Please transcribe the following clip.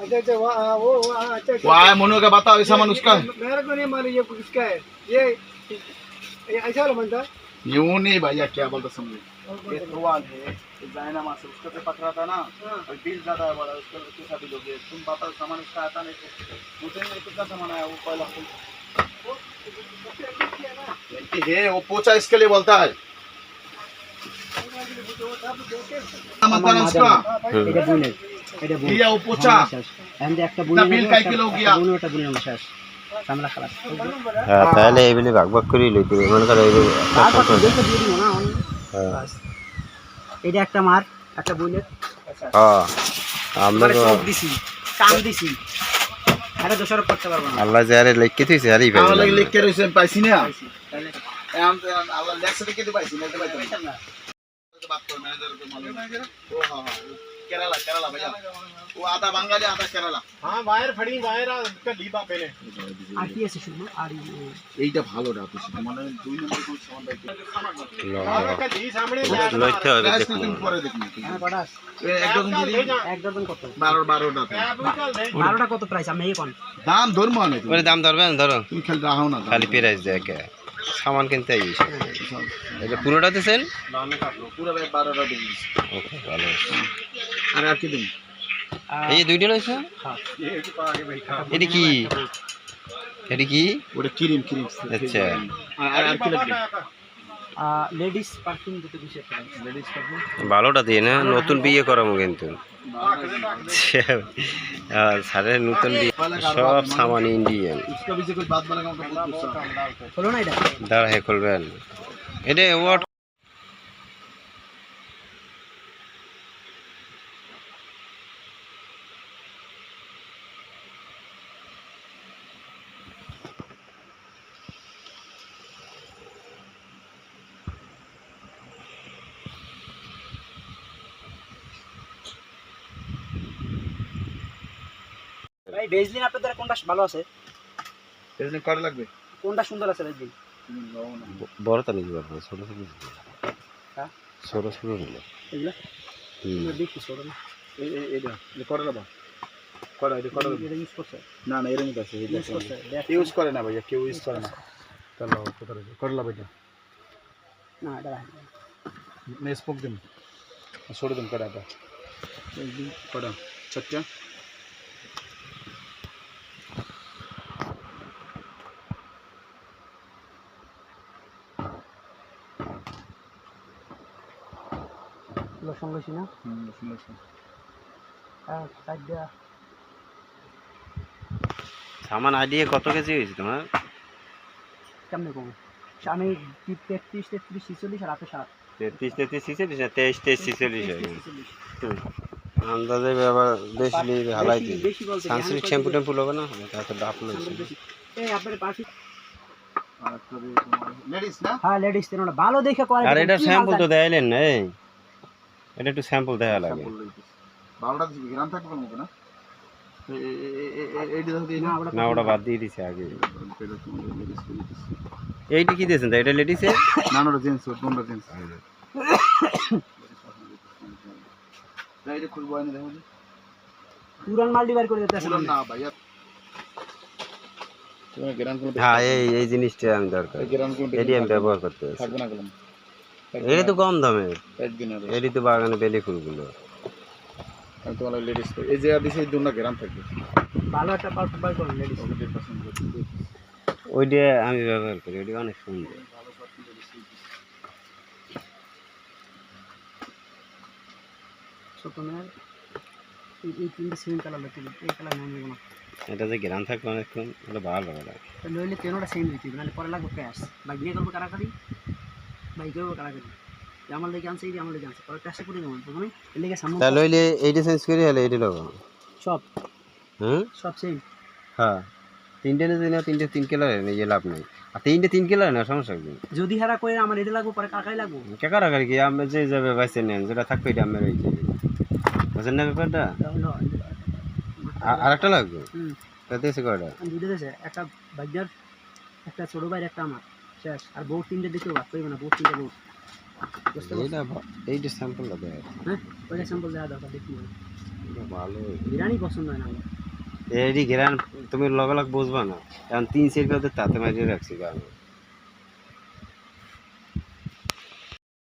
अच्छा अच्छा वहाँ वो वहाँ अच्छा वो आया मनु का बताओ ऐसा मन उसका। मेरे को नहीं मालूम ये किसका है ये ये ऐसा वाला बनता यूँ नहीं भैया क्या बोलता समझे ये सवाल है जायना माँ से उसका से पकड़ा था ना हाँ। और बिल ज़्यादा है बड़ा उसका उसके साथ ही लोगे। तुम बताओ सामान उसका आता नहीं तो मुझे नहीं कितना सामान आया वो पहला वो सबसे अच्छी किया ना ये है वो पोचा इसके लिए बोलता है। उसका? এটা বল ইয়া উপচা এন্ড একটা বলি বিল কাই কিলো গিয়া। বলি ওটা বলি না সামলা খালাস। হ্যাঁ তাহলে এইগুলি ভাগ ভাগ করে লইতে হবে। মনে করো এইগুলি হ্যাঁ। এটা একটা মার একটা বুলেট হ্যাঁ আমরা মানে সব দিছি কাম দিছি। আরে দোষারোপ করতে পারব আল্লাহ যে লিখকে দিয়েছে আরে ভাই। আল্লাহ লিখকে রইছে পাইছি না। আল্লাহ লেখছে কি পাইছি? না পাইতাম? না। কেরালা কেরালা ও আধা বাঙালি আধা কেরালা হ্যাঁ বাইরে বাইরে একটা ডিবা পেলে আর কি আছে আর এইটা ভালো মানে দুই নম্বর কোন দেখুন হ্যাঁ বড়াস এক ডজন দিদি এক ডজন কত 12 12টা কত প্রাইস আমি দাম ধরম না দাম ধরবেন ধরো তুমি খেলতে রাখো না খালি প্রাইস দেখে সামান কিনতে আইস এটা পুরোটা দিছেন না আমি কাটলো পুরো ভাই 12টা দিছি ওকে ভালো আর আর কি দিন এই দুইটা রয়েছে? হ্যাঁ। এটা কি? এটা কি? ওটা ক্রিম ক্রিম। আচ্ছা। আর আর কি লাগবে? লেডিস পারফিউম দিতে লেডিস পারফিউম। ভালোটা দিয়ে না নতুন বিয়ে করামু কিন্তু। আচ্ছা। নতুন বিয়ে। সব সামান ইন্ডিয়ান দাঁড়া হে খুলবেন। এটা ভাই ভেজলিন আপনাদের কোনটা ভালো আছে? ভেজলিন কটা লাগবে? কোনটা সুন্দর আছে ভেজলিন বড়টা নিতে পারব ছোট ছোট হ্যাঁ? ছোট ছোট নিলে এগুলো? দেখি ছোট না। এটা কটা লাগবে করা এটা করা এটা ইউজ করছে? না না এরকমই আছে ইউজ করছে? ইউজ করে না ভাইয়া কেউ ইউজ করে না। তাহলে কোথায় করা লাগবে এটা। না এটা স্পোক দিন। ছোট দিন করা এটা। করা সত্য লসুন লসি না? লসুন লসি হ্যাঁ, সামান আইডিয়ে কত কেজি হয়েছে তোমার? কেমনে আমি তেত্রিশ তেত্রিশ ছিচল্লিশ আর সাত। তেত্রিশ তেত্রিশ ছিচল্লিশ না তেইশ তেইশ ছিচল্লিশ আন্দাজে ব্যাপার হালাই দিই। শ্যাম্পু ট্যাম্পু লোক না? লেডিস না? হ্যাঁ লেডিস ভালো দেখে করে এটা শ্যাম্পু তো দেয়লেন না এটা একটু স্যাম্পল দেয়া লাগে। বারোটা গ্রাম থাকবে না? না না ওটা বাদ দিয়ে দিছে আগে। এইটা কি দিয়েছেন এটা লেডিসে না না জেন্টস কোনটা জেন্টস খুলবো না দেখো পুরান মাল ডিভাইড করে দিতে না ভাইয়া। তুমি হ্যাঁ এই এই জিনিসটা আমি দরকার। এটি আমি ব্যবহার করতে থাকবে না গেলাম। এটা তো কম আর এটি তো বাগানে বেলি ফুলগুলো। আমি তোমার লেডিস এই যে দিছে এই দুটা গ্রাম থাকবে ভালো একটা পারফিউম বাই করুন লেডিস ওইটা আমি ব্যবহার করি ওইটা অনেক সুন্দর। এটা যে গ্রাম থাকবে অনেকক্ষণ ওটা ভালো লাগে। নইলে তেনোটা সেম দিতে নাহলে পরে লাগবে ক্যাশ বা বিয়ে করব কারাকারি আমার লেগে আনছে এই আমার লেগে আনছে। পরে ক্যাশে করে দেবো প্রথমে এর লেগে সামনে তাহলে হইলে এইটা চেঞ্জ করি হলে এইটা সব। হ্যাঁ সব সেম হ্যাঁ। তিনটে নিতে না তিনটে তিন কালার নিয়ে লাভ নেই। আর তিনটে তিন কালার না সমস্যা কি? যদি হারা করে আমার এটা লাগবো পরে কাকাই লাগবো? কেকার আগে কি? আমি যে যাবে বাইসে নেন যেটা থাকবে এটা আমার বুঝেন না ব্যাপারটা? আর- আর একটা লাগবে? হুম। তাতে এসে কয়টা? দুটো দেশে একটা ভাগ্যার একটা ছোট ভাইয়ের একটা আমার। শেষ। আর বউ তিনটা দিতেও ভাগ করবে না বউ তিনটা বউ? এইটা এইটা হ্যাঁ ওইটা স্যাম্পল দেওয়া দরকার দেখি ভালো। বিরিয়ানি পছন্দ হয় না আমার? এডি ঘেরান তুমি লগে লগ বুঝবা না। কারণ তিন পেয়ে তাতে মারিয়ে রাখছি